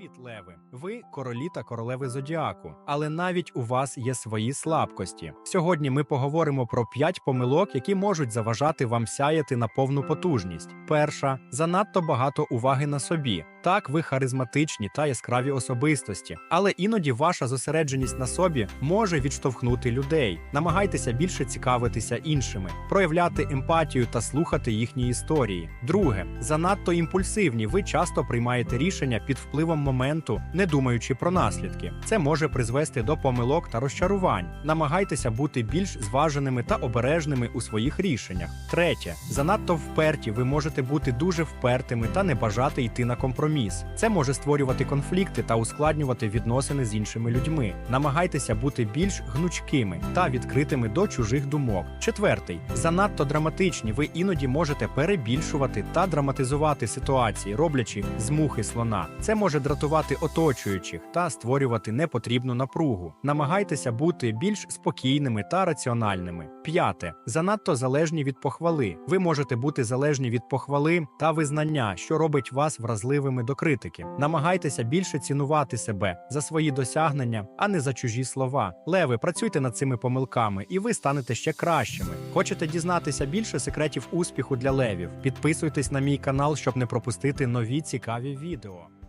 Привіт, леви! Ви королі та королеви зодіаку, але навіть у вас є свої слабкості. Сьогодні ми поговоримо про п'ять помилок, які можуть заважати вам сяяти на повну потужність. Перша занадто багато уваги на собі. Так, ви харизматичні та яскраві особистості, але іноді ваша зосередженість на собі може відштовхнути людей. Намагайтеся більше цікавитися іншими, проявляти емпатію та слухати їхні історії. Друге, занадто імпульсивні. Ви часто приймаєте рішення під впливом моменту, не думаючи про наслідки. Це може призвести до помилок та розчарувань. Намагайтеся бути більш зваженими та обережними у своїх рішеннях. Третє, занадто вперті. Ви можете бути дуже впертими та не бажати йти на компроміс. Це може створювати конфлікти та ускладнювати відносини з іншими людьми. Намагайтеся бути більш гнучкими та відкритими до чужих думок. Четвертий, занадто драматичні. Ви іноді можете перебільшувати та драматизувати ситуації, роблячи з мухи слона. Це може дратувати оточуючих та створювати непотрібну напругу. Намагайтеся бути більш спокійними та раціональними. П'яте, занадто залежні від похвали. Ви можете бути залежні від похвали та визнання, що робить вас вразливими до критики. Намагайтеся більше цінувати себе за свої досягнення, а не за чужі слова. Леви, працюйте над цими помилками, і ви станете ще кращими. Хочете дізнатися більше секретів успіху для левів? Підписуйтесь на мій канал, щоб не пропустити нові цікаві відео.